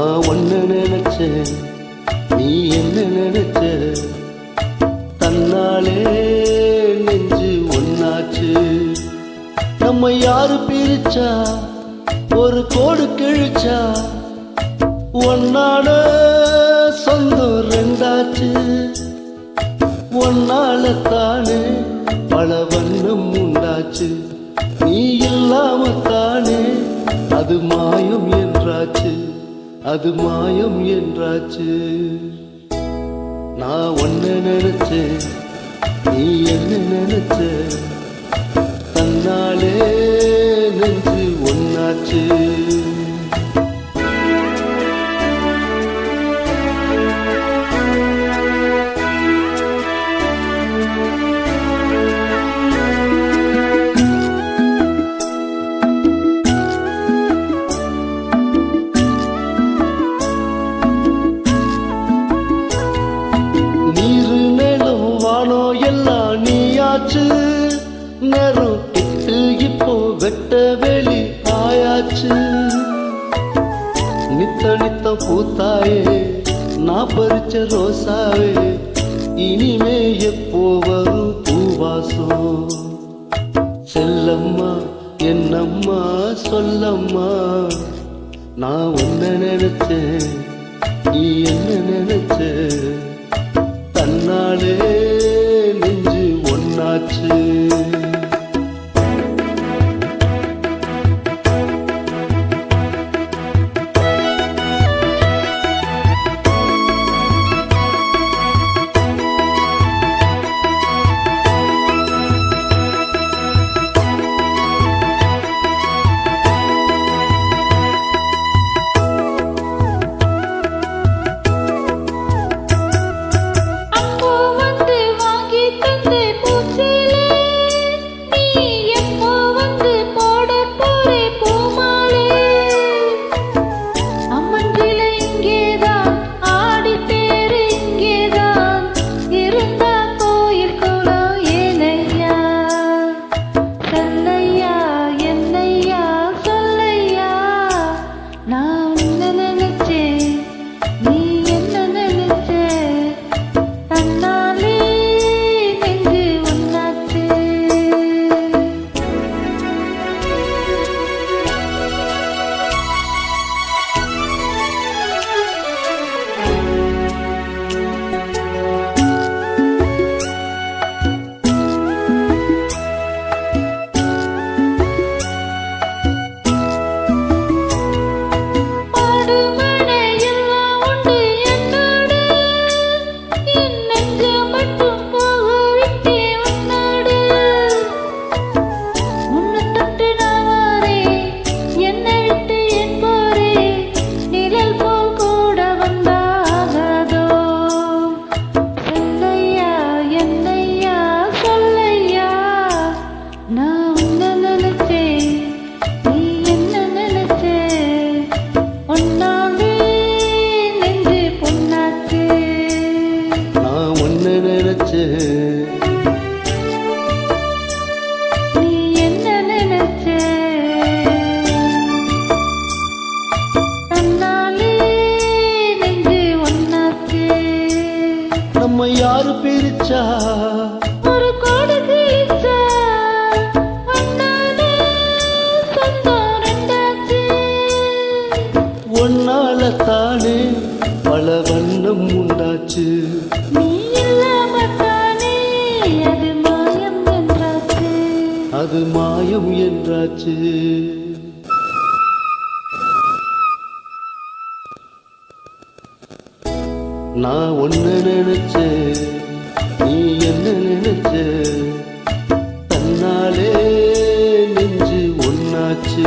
நான் ஒன்று நினைச்சேன் நீ என்ன நினைச்ச? தன்னாலே நெஞ்சு ஒன்னாச்சு. நம்ம யாரு பிரிச்சா? ஒரு கோடு கிழிச்சா? ஒன்னான சொந்தம் ரெண்டாச்சு. ஒன்னால தானே பல வண்ணம் உண்டாச்சு. நீ இல்லாம தானே அது மாயம் என்றாச்சு. அது மாயம் என்றாச்சு. நான் ஒன்ன நினைச்சேன் நீ என்ன நினைச்ச? நித்த பூத்தாயே நான் பறிச்ச ரோசாவே இனிமே எப்போ வரும் பூவாசம்? செல்லம்மா என்னம்மா சொல்லம்மா நான் ஒன்ன நினைச்சேன் நீ என்ன நினைச்ச? தன்னாலே நம்ம யாரு பிரிச்சா? ஒரு கோடு கிழிச்சா ஒன்னாலே தானே பல வண்ணம் உண்டாச்சு. நீ இல்லாம தானே நான் ஒன்று நினைச்சு நீ என்ன நினைச்சு? தன்னாலே நெஞ்சு ஒன்னாச்சு